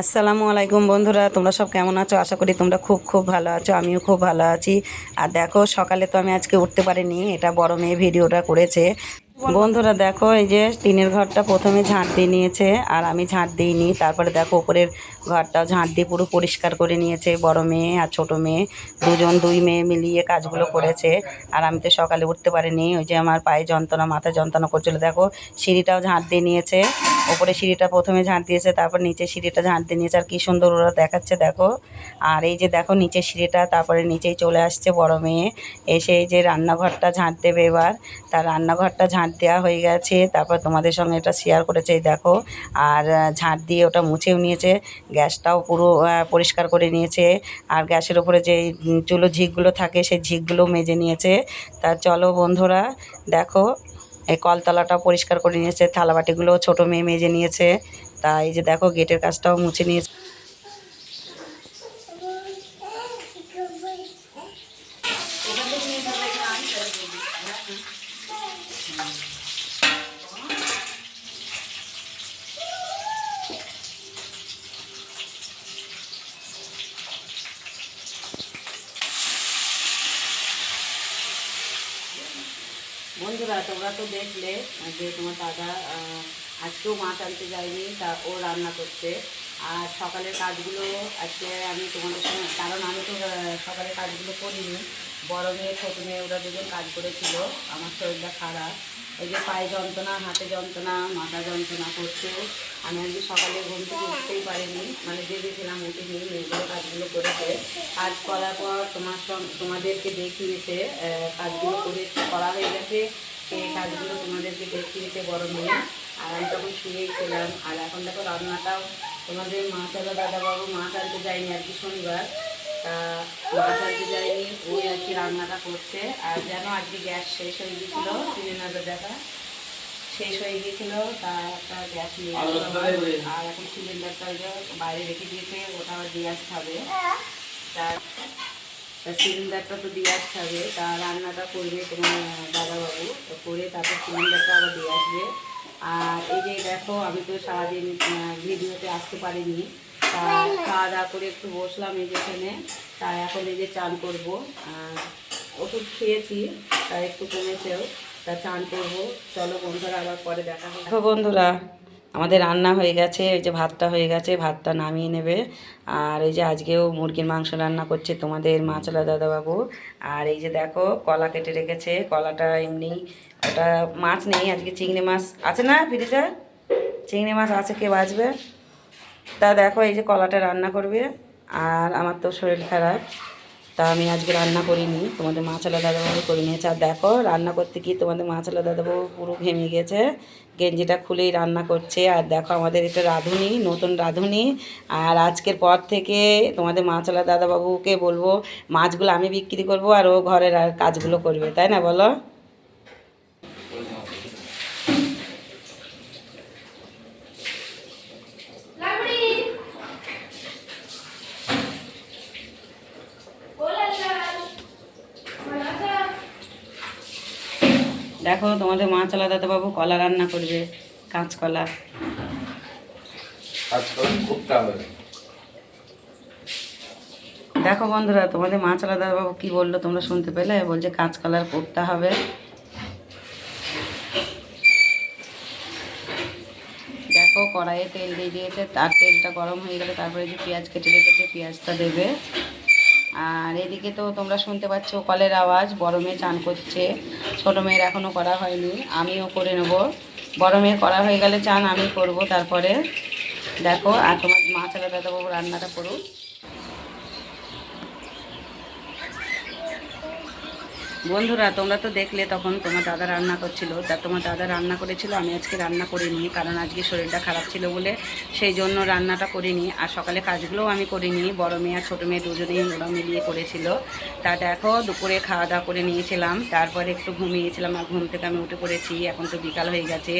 আসসালামু আলাইকুম বন্ধুরা, তোমরা সব কেমন আছো? আশা করি তোমরা খুব খুব ভালো আছো, আমিও খুব ভালো আছি। আর দেখো, সকালে তো আমি আজকে উঠতে পারিনি, এটা বড় মেয়ে ভিডিওটা করেছে। বন্ধুরা, দেখো, এই যে টিনের ঘরটা প্রথমে ঝাঁট দিয়ে নিয়েছে, আর আমি ঝাঁট দিইনি। তারপরে দেখো, উপরের ঘরটাও ঝাঁট দিয়ে পুরো পরিষ্কার করে নিয়েছে, বড় মেয়ে আর ছোট মেয়ে। দুজন দুই মেয়ে মিলিয়ে কাজগুলো করেছে। আর আমি তো সকালে উঠতে পারিনি, ওই যে আমার পায়ে যন্ত্রণা মাথা যন্ত্রণা করছিল। দেখো, সিঁড়িটাও ঝাঁট দিয়ে নিয়েছে। ওপরে সিঁড়িটা প্রথমে ঝাঁট দিয়েছে, তারপর নিচে সিঁড়িটা ঝাঁট দিয়ে নিয়েছে। আর কি সুন্দর ওরা দেখাচ্ছে, দেখো। আর এই যে দেখো নিচে সিঁড়িটা, তারপরে নিচেই চলে আসছে বড় মেয়ে। এসে এই যে রান্নাঘরটা ঝাঁট দেবে এবার। তার রান্নাঘরটা ঝাঁট দেওয়া হয়ে গেছে। তারপর তোমাদের সঙ্গে এটা শেয়ার করেছে দেখো। আর ঝাঁট দিয়ে ওটা মুছেও নিয়েছে। গ্যাসটাও পুরো পরিষ্কার করে নিয়েছে। আর গ্যাসের ওপরে যে চুলো ঝিকগুলো থাকে, সেই ঝিকগুলো মেজে নিয়েছে। তা চলো বন্ধুরা, দেখো, এই কলতলাটাও পরিষ্কার করে নিয়েছে। থালাবাটিগুলো ছোটো মেয়ে মেজে নিয়েছে। তা এই যে দেখো, গেটের কাজটাও মুছে নিয়েছে। বন্ধুরা, তোমরা তো দেখলে যে তোমার দাদা আজকেও মাছ আনতে যায়নি, তা ও রান্না করতে আর সকালের কাজগুলো আজকে আমি তোমাদের সঙ্গে, কারণ আমি তো সকালের কাজগুলো করিনি। বড় মেয়ে, ছোটো মেয়ে, ওরা দুজন কাজ করেছিল। আমার শরীরটা খারাপ। এই যে পায়ে যন্ত্রণা, হাতে যন্ত্রণা, মাথা যন্ত্রণা করছে আমি আজকে সকালে ঘুম থেকে উঠতেই পারিনি। মানে ভেবেছিলাম উঠে নিয়ে মেয়েগুলো কাজগুলো করেছে কাজ করার পর তোমার তোমাদেরকে দেখিয়েছে কাজগুলো করে করা হয়ে গেছে। সেই কাজগুলো তোমাদেরকে দেখিয়েছে, বড় মেয়ে। আর আমি তখন শুয়েই ছিলাম। আর এখন দেখো রান্নাটাও তোমাদের মা চালা দাদাবাবু মা আনতে যায়নি আর কি শনিবার। তা মাছ আনতে যায়নি ওই আর কি রান্নাটা করছে। আর যেন আজকে গ্যাস শেষ হয়ে গিয়েছিল সিলিন্ডার দেখা শেষ হয়ে গিয়েছিল তা একটা গ্যাস নিয়ে আর এখন সিলিন্ডারটা বাইরে রেখে দিয়েছে ওটা আবার দিয়ে আসতে হবে। তা সিলিন্ডারটা তো দিয়ে আসতে হবে তা রান্নাটা করবে তোমার দাদাবাবু। তো করে তারপর সিলিন্ডারটা আবার দিয়ে আসবে। আর এই যে দেখো আমি তো সারাদিন ভিডিওতে আসতে পারিনি। খাওয়া দাওয়া করে একটু বসলাম এই যে এখানে তা এখন এই যে চান করব। আর ওষুধ খেয়েছি তা একটু কমেছেও। তা চান করব। চলো বন্ধুরা, আবার পরে দেখা হবে। বন্ধুরা, আমাদের রান্না হয়ে গেছে। ওই যে ভাতটা হয়ে গেছে, ভাতটা নামিয়ে নেবে। আর এই যে আজকেও মুরগির মাংস রান্না করছে তোমাদের মাছলা দাদাবাবু। আর এই যে দেখো, কলা কেটে রেখেছে। কলাটা এমনি, ওটা মাছ নেই, আজকে চিংড়ি মাছ আছে না ফ্রিজে? চিংড়ি মাছ আছে, কে বাজবে? তা দেখো, এই যে কলাটা রান্না করবে আর আমার তো শরীর খারাপ, তা আমি আজকে রান্না করিনি। তোমাদের মাছালা দাদাবাবু করে নিয়েছে আর দেখো, রান্না করতে গিয়ে তোমাদের মাছালা দাদাবাবু পুরো ঘেমে গেছে। গেঞ্জিটা খুলেই রান্না করছে। আর দেখো, আমাদের এটা রাঁধুনি, নতুন রাঁধুনি। আর আজকের পর থেকে তোমাদের মাছালা দাদাবাবুকে বলব, মাছগুলো আমি বিক্রি করব আর ও ঘরের আর কাজগুলো করবে, তাই না বলো? দেখো তোমাদের মা মাছালা দাদাবাবু কলা রান্না করবে কাঁচকলা দেখো বন্ধুরা তোমাদের মাছ আলাদা বাবু কী বলল তোমরা শুনতে পেলে? বলছে কাঁচকলার কোপ্তা হবে। দেখো কড়াইয়ে তেল দিয়ে দিয়েছে তার তেলটা গরম হয়ে গেলে তারপরে যে পেঁয়াজ কেটে রেখেছে পেঁয়াজটা দেবে। আর এদিকে তো তোমরা শুনতে পাচ্ছ কলের আওয়াজ, বড় মেয়ে চান করছে। ছোটো মেয়ের এখনও করা হয়নি, আমিও করে নেব। বড় মেয়ে করা হয়ে গেলে চান আমি করব তারপরে। দেখো, আর তোমার মাছ আলাদা দেবো রান্নাটা করুক। বন্ধুরা, তোমরা তো দেখলে তখন তোমার দাদা রান্না করছিল। তা তোমার দাদা রান্না করেছিল, আমি আজকে রান্না করিনি, কারণ আজকে শরীরটা খারাপ ছিল বলে সেই জন্য রান্নাটা করিনি। আর সকালে কাজগুলোও আমি করিনি, বড় মেয়ে আর ছোটো মেয়ে দুজনেই ওরা মিলিয়ে করেছিল। তা দেখো, দুপুরে খাওয়া দাওয়া করে নিয়েছিলাম, তারপরে একটু ঘুমিয়েছিলাম আর ঘুম থেকে আমি উঠে পড়েছি, এখন তো বিকাল হয়ে গেছে।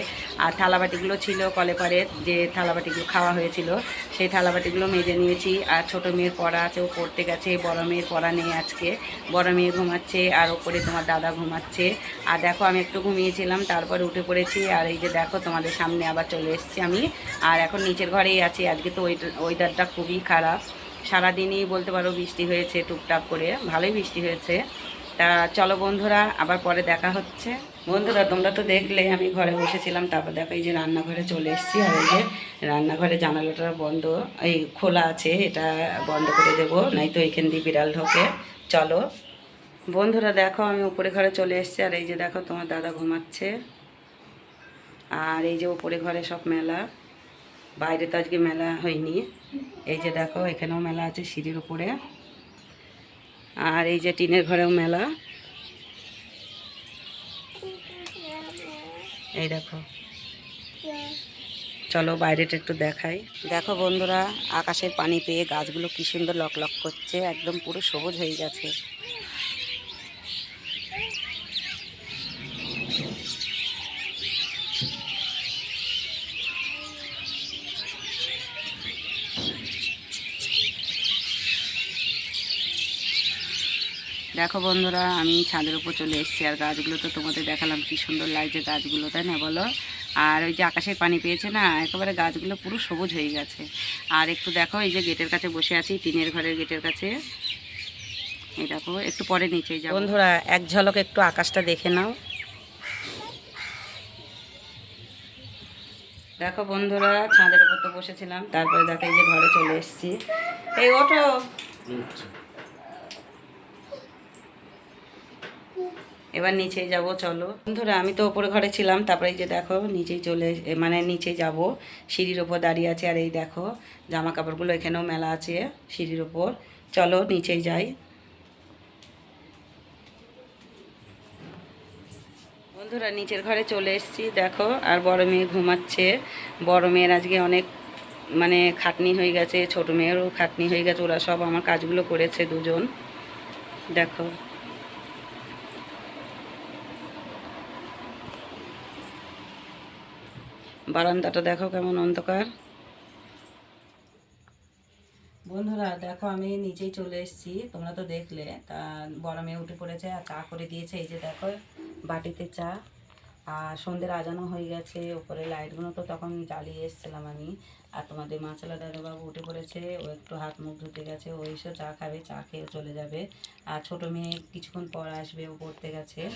আর থালাবাটিগুলো ছিল কলে পরে যে থালাবাটিগুলো খাওয়া হয়েছিল, সেই থালাবাটিগুলো মেজে নিয়েছি। আর ছোটো মেয়ের পড়া আছে, ও পড়তে গেছে, বড় মেয়ের পড়া নেই আজকে। বড় মেয়ে ঘুমাচ্ছে আর ওপরে ওপরে তোমার দাদা ঘুমাচ্ছে। আর দেখো, আমি একটু ঘুমিয়েছিলাম, তারপর উঠে পড়েছি। আর এই যে দেখো, তোমাদের সামনে আবার চলে এসেছি আমি। আর এখন নিচের ঘরেই আছি। আজকে তো ওয়েদারটা খুবই খারাপ। সারাদিনই বলতে পারো বৃষ্টি হয়েছে টুকটাক করে। ভালোই বৃষ্টি হয়েছে। তা চলো বন্ধুরা, আবার পরে দেখা হচ্ছে। বন্ধুরা, তোমরা তো দেখলে, আমি ঘরে বসেছিলাম, তারপর দেখো এই যে রান্নাঘরে চলে এসেছি। আর এই যে রান্নাঘরে জানালাটা বন্ধ, এই খোলা আছে, এটা বন্ধ করে দেবো নাই তো এখান দিয়ে বিড়াল ঢোকে। চলো। বন্ধুরা দেখো, আমি উপরে ঘরে চলে এসেছি, আর এই যে দেখো তোমার দাদা ঘুমাচ্ছে। আর এই যে উপরে ঘরে সব মেলা। বাইরে তো আজকে মেলা হয়নি। এই যে দেখো, এখানেও মেলা আছে সিঁড়ির উপরে। আর এই যে টিনের ঘরেও মেলা। এই দেখো। চলো বাইরেটা একটু দেখাই। দেখো বন্ধুরা আকাশের পানি পেয়ে গাছগুলো কি সুন্দর লক লক করছে, একদম পুরো সবুজ হয়ে গেছে। দেখো বন্ধুরা আমি ছাদের উপর চলে এসেছি আর গাছগুলো তো তোমাদের দেখালাম কি সুন্দর লাগছে গাছগুলো তাই না বলো? আর ওই যে আকাশের পানি পেয়েছে না একেবারে গাছগুলো পুরো সবুজ হয়ে গেছে। আর একটু দেখো এই যে গেটের কাছে বসে আছি টিনের ঘরের গেটের কাছে। এই দেখো একটু পরে নিচে যাও বন্ধুরা এক ঝলক একটু আকাশটা দেখে নাও। দেখো বন্ধুরা ছাদের উপর তো বসেছিলাম তারপরে দেখো এই যে ঘরে চলে এসেছি। এই ওঠো। এবার নিচেই যাব, চলো। বন্ধুরা, আমি তো ওপরে ঘরে ছিলাম, তারপরে যে দেখো, নিচেই চলে মানে নিচে যাব। সিঁড়ির ওপর দাঁড়িয়ে আছে, আর এই দেখো জামা কাপড়গুলো এখানেও মেলা আছে সিঁড়ির ওপর। চলো, নিচেই যাই। বন্ধুরা, নিচের ঘরে চলে এসেছি, দেখো, আর বড় মেয়ে ঘুমাচ্ছে। বড় মেয়ের আজকে অনেক মানে খাটনি হয়ে গেছে, ছোট মেয়েরও খাটনি হয়ে গেছে, ওরা সব আমার কাজগুলো করেছে দুজন। দেখো। বারান্দাটা দেখো কেমন অন্ধকার। বন্ধুরা, দেখো আমি নিচেই চলে এসেছি, তোমরা তো দেখলে। তা বড় মেয়ে উঠে পড়েছে আর চা করে দিয়েছে, এই যে দেখো, বাটিতে চা। আর সন্ধ্যের আজানো হয়ে গেছে, ওপরে লাইটগুলো তো তখন জ্বালিয়ে এসেছিলাম আমি। আর তোমাদের মাছালা দাদাবাবু উঠে পড়েছে, ও একটু হাত মুখ ধুতে গেছে, ও এসে চা খাবে, চা খেয়ে চলে যাবে। আর ছোটো মেয়ে কিছুক্ষণ পর আসবে, ও পড়তে গেছে।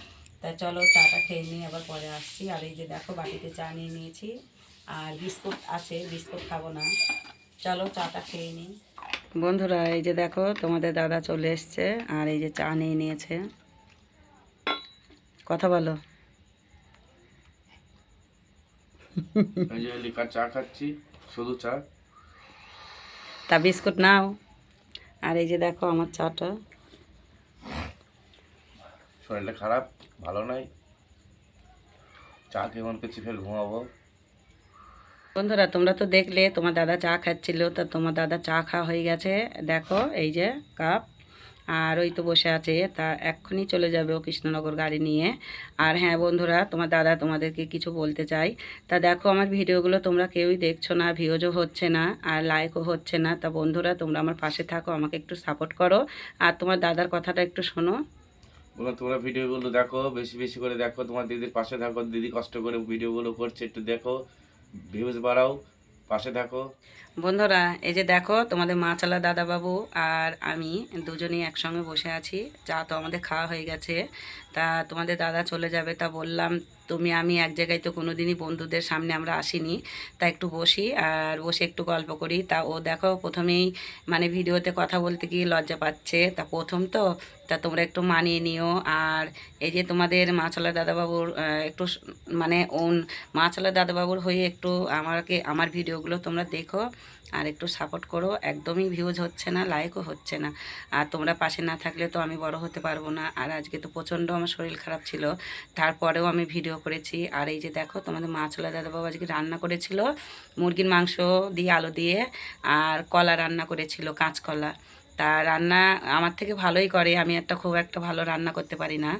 তা চলো চাটা খেয়ে নিয়ে আবার পরে আসছি। আর এই যে দেখো বাটিতে চা নিয়ে নিয়েছি। আর বিস্কুট আছে বিস্কুট খাব না। চলো চাটা খেয়ে নিই। বন্ধুরা এই যে দেখো তোমাদের দাদা চলে এসছে আর এই যে চা নিয়ে নিয়েছে। কথা বলো। এই যে লিকার চা খাচ্ছি শুধু চা। তা বিস্কুট নাও। আর এই যে দেখো আমার চাটা। শরীরটা খারাপ? ভালো নাই। চা খেয়ে মন করছি ফের ঘুমাবো? বন্ধুরা, তোমরা তো দেখলে, তোমার দাদা চা খাচ্ছিল, তা তোমার দাদা চা খাওয়া হয়ে গেছে। দেখো, এই যে কাপ, আর ওই তো বসে আছে, তা এক্ষুনি চলে যাবে ও কৃষ্ণনগর গাড়ি নিয়ে। আর হ্যাঁ বন্ধুরা, তোমার দাদা তোমাদেরকে কিছু বলতে চাই। তা দেখো, আমার ভিডিওগুলো তোমরা কেউই দেখছ না, ভিউজও হচ্ছে না, আর লাইকও হচ্ছে না। তা বন্ধুরা, তোমরা আমার পাশে থাকো, আমাকে একটু সাপোর্ট করো। আর তোমার দাদার কথাটা একটু শোনো। বলো তোমরা ভিডিওগুলো দেখো, বেশি বেশি করে দেখো। তোমার দিদির পাশে থাকো, দিদি কষ্ট করে ভিডিওগুলো করছে, একটু দেখো। ভিউজ বাড়াও, পাশে থাকো। বন্ধুরা, এই যে দেখো, তোমাদের মা মাছালা দাদাবাবু আর আমি দুজনেই একসঙ্গে বসে আছি। চা তো আমাদের খাওয়া হয়ে গেছে। তা তোমাদের দাদা চলে যাবে তা বললাম তুমি, আমি এক জায়গায় তো কোনো দিনই বন্ধুদের সামনে আমরা আসিনি, তা একটু বসি আর বসে একটু গল্প করি। তা ও দেখো, প্রথমেই মানে ভিডিওতে কথা বলতে গিয়ে লজ্জা পাচ্ছে। তা প্রথম তো, তা তোমরা একটু মানিয়ে নিও। আর এই যে তোমাদের মাছালা দাদাবাবুর একটু মানে ওন মাছালা দাদাবাবুর হয়ে একটু আমাকে, আমার ভিডিওগুলো তোমরা দেখো। আর একটু সাপোর্ট করো। একদমই ভিউজ হচ্ছে না লাইকও হচ্ছে না। আর তোমরা পাশে না থাকলে তো আমি বড় হতে পারব না। আর আজকে তো প্রচণ্ড আমার শরীর খারাপ ছিল। তারপরেও আমি ভিডিও করেছি। আর এই যে দেখো, তোমাদের মাছলা দাদাবাবু আজকে রান্না করেছিল। মুরগির মাংস দিয়ে আলু দিয়ে আর কলা রান্না করেছিল, কাঁচকলা। তা রান্না আমার থেকে ভালোই করে। আমি একটা খুব একটা ভালো রান্না করতে পারি না।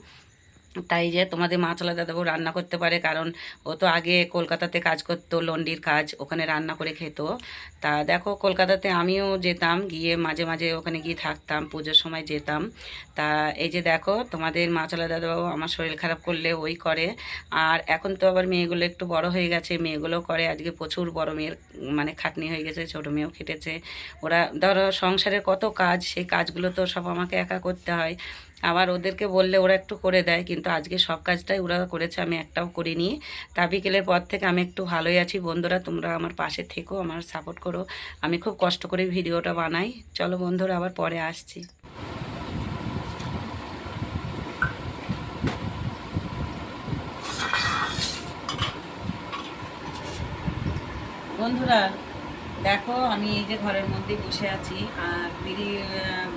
তাই যে তোমাদের মাছলা দাদাবু রান্না করতে পারে, কারণ ও তো আগে কলকাতাতে কাজ করতো, লন্ডির কাজ, ওখানে রান্না করে খেত। তা দেখো, কলকাতাতে আমিও যেতাম, গিয়ে মাঝে মাঝে ওখানে গিয়ে থাকতাম, পুজোর সময় যেতাম। তা এই যে দেখো, তোমাদের মাছলা দাদাবাবু আমার শরীর খারাপ করলে ওই করে। আর এখন তো আবার মেয়েগুলো একটু বড় হয়ে গেছে মেয়েগুলো করে। আজকে প্রচুর বড় মেয়ের মানে খাটনি হয়ে গেছে, ছোটো মেয়েও খেটেছে। ওরা ধরো সংসারের কত কাজ, সেই কাজগুলো তো সব আমাকে একা করতে হয়। আবার ওদেরকে বললে ওরা একটু করে দেয়, কিন্তু আজকে সব কাজটাই ওরা করেছে, আমি একটাও করিনি। তা বিকেলের পর থেকে আমি একটু ভালোই আছি। বন্ধুরা, তোমরা আমার পাশে থেকো, আমার সাপোর্ট করো। আমি খুব কষ্ট করে ভিডিওটা বানাই। চলো বন্ধুরা, আবার পরে আসছি। বন্ধুরা দেখো, আমি এই যে ঘরের মধ্যে বসে আছি, আর বিড়ি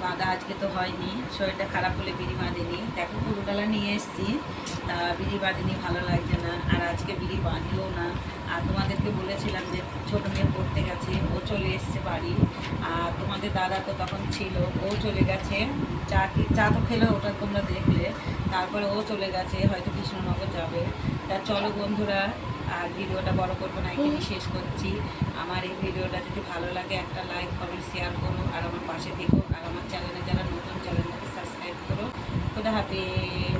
বাঁধা আজকে তো হয়নি, শরীরটা খারাপ হলে বিড়ি বাঁধিনি। দেখো পুরোটালা নিয়ে এসেছি, তা বিড়ি বাঁধিনি, ভালো লাগছে না, আর আজকে বিড়ি বাঁধিও না। আর তোমাদেরকে বলেছিলাম যে ছোটো মেয়ে পড়তে গেছে, ও চলে এসছে বাড়ি, আর তোমাদের দাদা তো তখন ছিল, ও চলে গেছে, চা কি- চা তো খেলে, ওটা তোমরা দেখলে, তারপরে ও চলে গেছে, হয়তো কৃষ্ণনগর যাবে। তা চলো বন্ধুরা আর ভিডিওটা বড় করব না এখানে শেষ করছি। আমার এই ভিডিওটা যদি ভালো লাগে, একটা লাইক কমেন্ট শেয়ার করো আর আমার পাশে থেকো। আর আমার চ্যানেলে যারা নতুন চ্যানেলটাকে সাবস্ক্রাইব করো। খুদা হাফিজ।